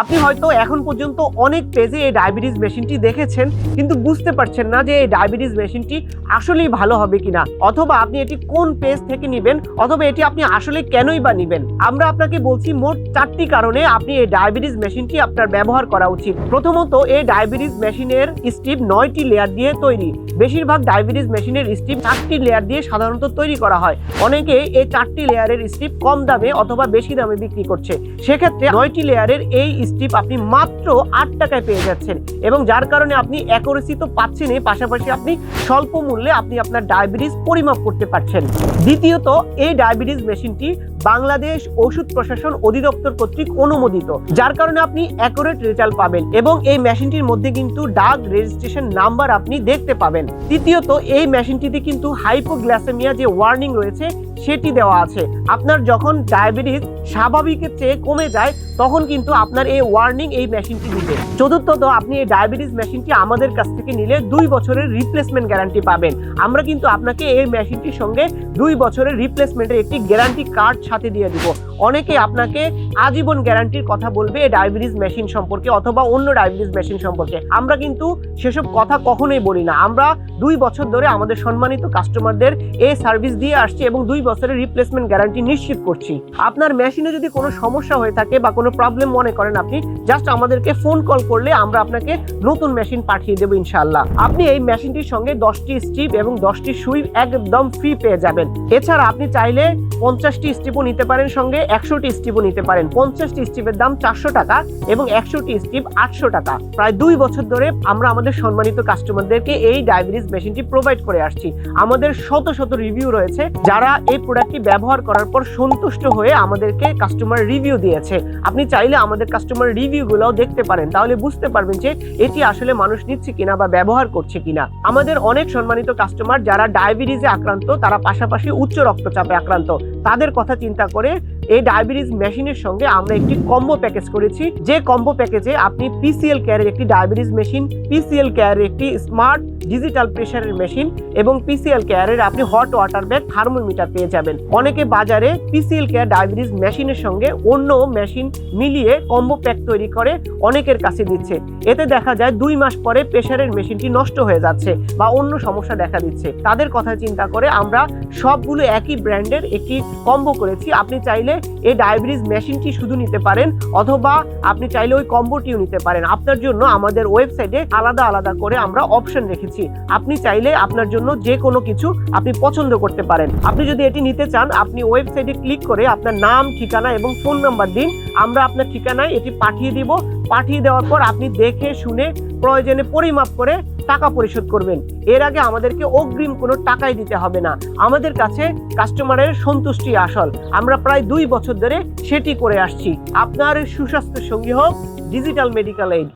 আপনি হয়তো এখন পর্যন্ত অনেক পেজে এই ডায়াবেটিস মেশিনটি দেখেছেন, কিন্তু বুঝতে পারছেন না যে এই ডায়াবেটিস মেশিনটি আসলেই ভালো হবে কিনা। অথবা আপনি এটি কোন পেজ থেকে নেবেন, অথবা এটি আপনি আসলে কেনই বা নেবেন। আমরা আপনাকে বলছি মোট চারটি কারণে আপনি এই ডায়াবেটিস মেশিনটি আপনার ব্যবহার করা উচিত। প্রথমত, এই ডায়াবেটিস মেশিনের স্টিপ নয়টি লেয়ার দিয়ে তৈরি। বেশিরভাগ ডায়াবেটিস মেশিনের স্টিপ চারটি লেয়ার দিয়ে সাধারণত তৈরি করা হয়। অনেকে এই চারটি লেয়ারের স্টিপ কম দামে অথবা বেশি দামে বিক্রি করছে। সেক্ষেত্রে নয়টি লেয়ারের এই স্টিপ আপনি মাত্র আট টাকায় পেয়ে যাচ্ছেন এবং যার কারণে আপনি অ্যাকুরেসি তো পাচ্ছেনই পাশাপাশি আপনি স্বল্প মূল্যে আপনি আপনার ডায়াবেটিস পরিমাপ করতে পারছেন। দ্বিতীয়ত এই ডায়াবেটিস মেশিনটি বাংলাদেশ ওষুধ প্রশাসন অধিদপ্তর কর্তৃক অনুমোদিত যার কারণে আপনি অ্যাকুরেট রেজাল্ট পাবেন এবং এই মেশিনটির মধ্যে কিন্তু ডাক রেজিস্ট্রেশন নাম্বার আপনি দেখতে পাবেন। তৃতীয়ত এই মেশিনটিতে কিন্তু হাইপোগ্লাসেমিয়া যে ওয়ার্নিং রয়েছে সেটি দেওয়া আছে। আপনার যখন ডায়াবেটিস স্বাভাবিকের চেয়ে কমে যায়, তখন কিন্তু আপনার এই ওয়ার্নিং এই মেশিনটি দিবে। চতুর্থত, আপনি এই ডায়াবেটিস মেশিনটি আমাদের কাছ থেকে নিলে দুই বছরের রিপ্লেসমেন্ট গ্যারান্টি পাবেন। আমরা কিন্তু আপনাকে এই মেশিনটির সঙ্গে দুই বছরের রিপ্লেসমেন্টের একটি গ্যারান্টি কার্ড সাথে দিয়ে দিব। অনেকে আপনাকে আজীবন গ্যারান্টির কথা বলবে এই ডায়াবেটিস মেশিন সম্পর্কে অথবা অন্য ডায়াবেটিস মেশিন সম্পর্কে। আমরা কিন্তু সেসব কথা কখনোই বলি না। আমরা দুই বছর ধরে আমাদের সম্মানিত কাস্টমারদের এই সার্ভিস দিয়ে আসছি এবং দুই বছরের রিপ্লেসমেন্ট গ্যারান্টি নিশ্চিত করছি। আপনার মেশিনে যদি কোনো সমস্যা হয়ে থাকে বা কোনো প্রবলেম মনে করেন আপনি জাস্ট আমাদেরকে ফোন কল করলে আমরা আপনাকে নতুন মেশিন পাঠিয়ে দেবো ইনশাল্লাহ আপনি এই মেশিনটির সঙ্গে দশটি স্ট্রিপ এবং দশটি সুই একদম ফ্রি পেয়ে যাবেন। এছাড়া আপনি চাইলে পঞ্চাশটি স্ট্রিপও নিতে পারেন, সঙ্গে একশোটি স্ট্রিপও নিতে পারেন। পঞ্চাশটি স্ট্রিপের দাম চারশো টাকা এবং একশোটি স্ট্রিপ আটশো টাকা। প্রায় দুই বছর ধরে আমরা আমাদের সম্মানিত কাস্টমারদেরকে এই ডায়াবেটিস মেশিনটি প্রোভাইড করে আসছি। আমাদের শত শত রিভিউ রয়েছে। যারা এই প্রোডাক্টটি ব্যবহার করার পর সন্তুষ্ট হয়ে আমাদেরকে কাস্টমার রিভিউ দিয়েছে। আপনি চাইলে আমাদের কাস্টমার রিভিউগুলোও দেখতে পারেন। তাহলে বুঝতে পারবেন যে এটি আসলে মানুষ নিচ্ছে কিনা বা ব্যবহার করছে কিনা। আমাদের অনেক সম্মানিত কাস্টমার যারা ডায়াবেটিসে আক্রান্ত, তারা পাশাপাশি উচ্চ রক্তচাপে আক্রান্ত। তাদের কথা চিন্তা করে এই ডায়াবেটিস মেশিনের সঙ্গে আমরা একটি কম্বো প্যাকেজ করেছি। যে কম্বো প্যাকেজে আপনি পিসিএল কেয়ারের একটি ডায়াবেটিস মেশিন পিসিএল কেয়ারের একটি স্মার্ট ডিজিটাল প্রেশারের মেশিন এবং পিসিএল কেয়ারের আপনি হট ওয়াটার ব্যাগ থার্মোমিটার পেয়ে যাবেন। অনেকে বাজারে পিসিএল কেয়ার ডায়াবেটিস মেশিনের সঙ্গে অন্য মেশিন মিলিয়ে কম্বো প্যাক তৈরি করে অনেকের কাছে দিচ্ছে। এতে দেখা যায় দুই মাস পরে প্রেশারের মেশিনটি নষ্ট হয়ে যাচ্ছে বা অন্য সমস্যা দেখা দিচ্ছে। তাদের কথা চিন্তা করে আমরা সবগুলো একই ব্র্যান্ডের একটি কম্বো করেছি। আপনি চাইলে এই ডায়াবেটিস মেশিনটি শুধু নিতে পারেন অথবা আপনি চাইলে ওই কম্বোটিও নিতে পারেন। আপনার জন্য আমাদের ওয়েবসাইটে আলাদা আলাদা করে আমরা অপশন রেখেছি। আপনি চাইলে আপনার জন্য যে কোনো কিছু আপনি পছন্দ করতে পারেন। আপনি যদি এটি নিতে চান, আপনি ওয়েবসাইটে ক্লিক করে আপনার নাম, ঠিকানা এবং ফোন নাম্বার দিন। আমরা আপনার ঠিকানায় এটি পাঠিয়ে দিব। পাঠিয়ে দেওয়ার পর আপনি দেখে, শুনে, প্রয়োজনে পরিমাপ করে টাকা পরিশোধ করবেন। এর আগে আমাদেরকে অগ্রিম কোনো টাকাই দিতে হবে না। আমাদের কাছে কাস্টমারের সন্তুষ্টি আসল। আমরা প্রায় দুই বছর ধরে সেটি করে আসছি। আপনার সুস্বাস্থ্য সঙ্গী হোক, ডিজিটাল মেডিকেল এইড।